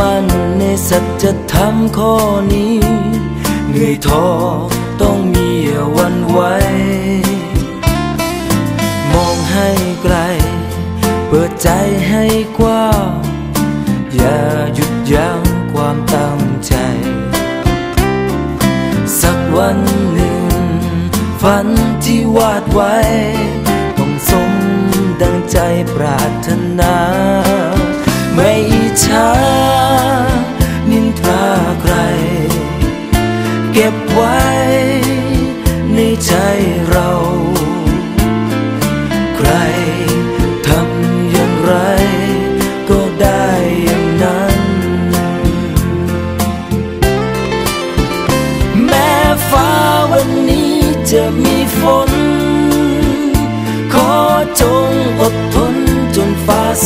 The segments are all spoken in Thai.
มั่นในสัจธรรมข้อนี้ เหนื่อยท้อต้องมีวันไหวมองให้ไกล เปิดใจให้กว้างอย่าหยุดยั้งความตั้งใจ สักวันหนึ่ง ฝันที่วาดไว้ ต้องสมดังใจปรารถนา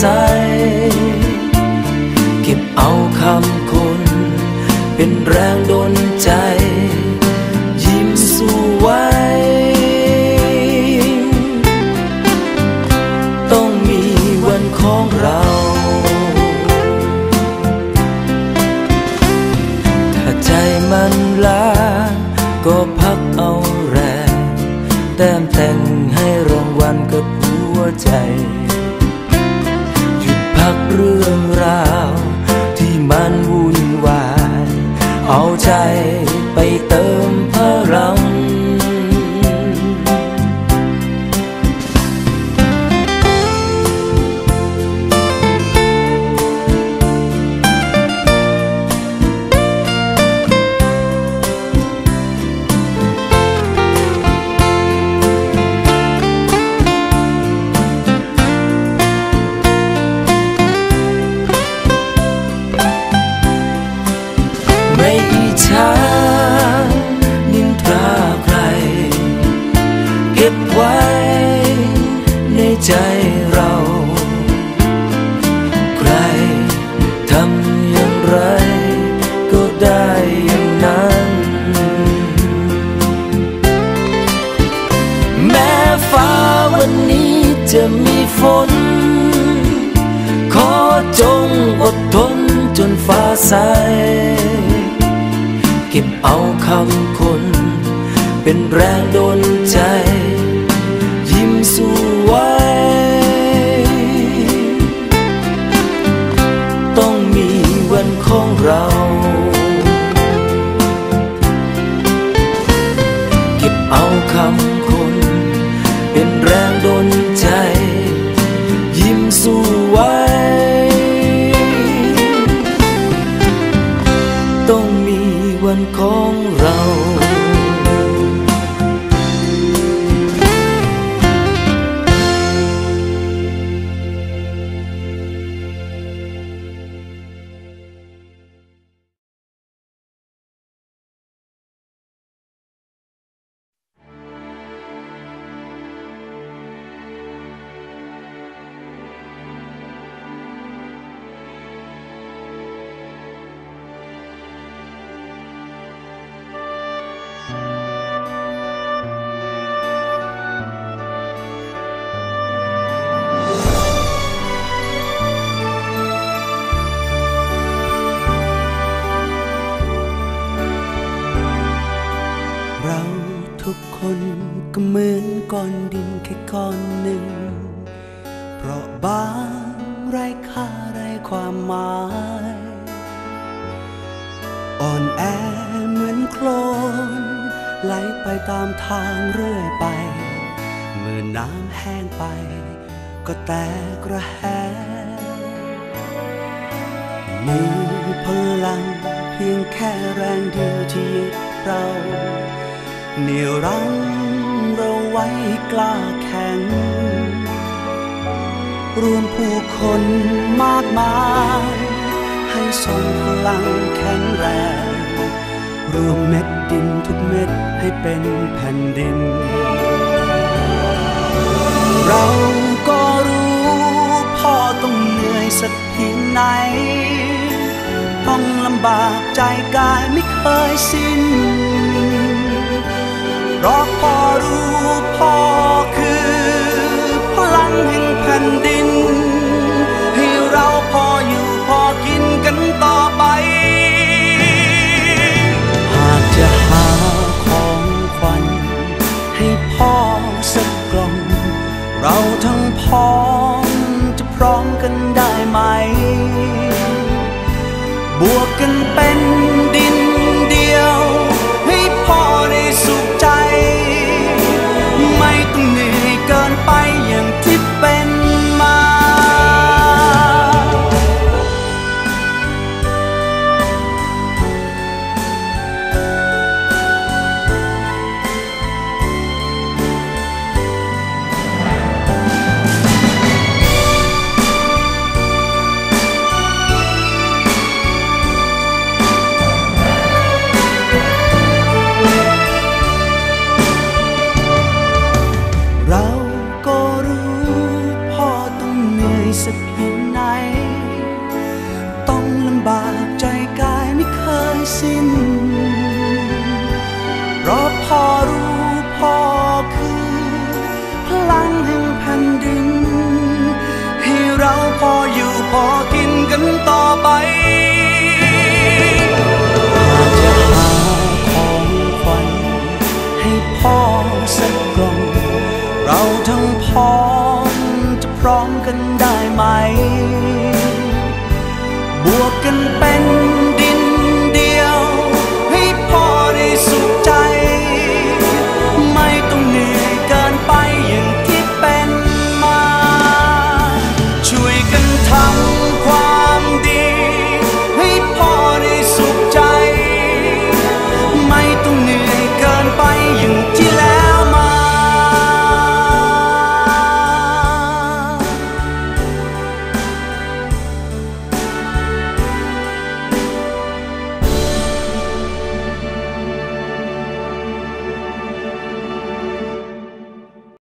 ใส เก็บเอาคำคน เป็นแรงดลใจ ยิ้มสู้ไว้ ต้องมีวันของเรา เรื่องราว ที่มันวุ่นวาย เอาใจ ฝน ขอจงอดทนจนฟ้าใส เก็บเอาคำคน เป็นแรงดลใจ บางไร้ค่าไร้ความหมาย อ่อนแอเหมือนโคลนไหลไปตามทางเรื่อยไป เมื่อน้ำแห้งไป ก็แตกระแหงมีพลังเพียงแค่แรงเดียวที่ยึดเราเหนี่ยวรั้งเราไว้กล้าแข็ง รวมผู้คนมากมาย ให้ทรงพลังแข็งแรง รวมเม็ดดินทุกเม็ดให้เป็นแผ่นดิน เราก็รู้พ่อต้องเหนื่อยสักเพียงไหน ต้องลำบากใจกายไม่เคยสิ้นเพราะพ่อรู้พ่อคือ เราทั้งพร้อมจะพร้อมกันได้ไหม บวกกันเป็น ทั้งพร้อมจะพร้อมกันได้ไหม บวกกันเป็น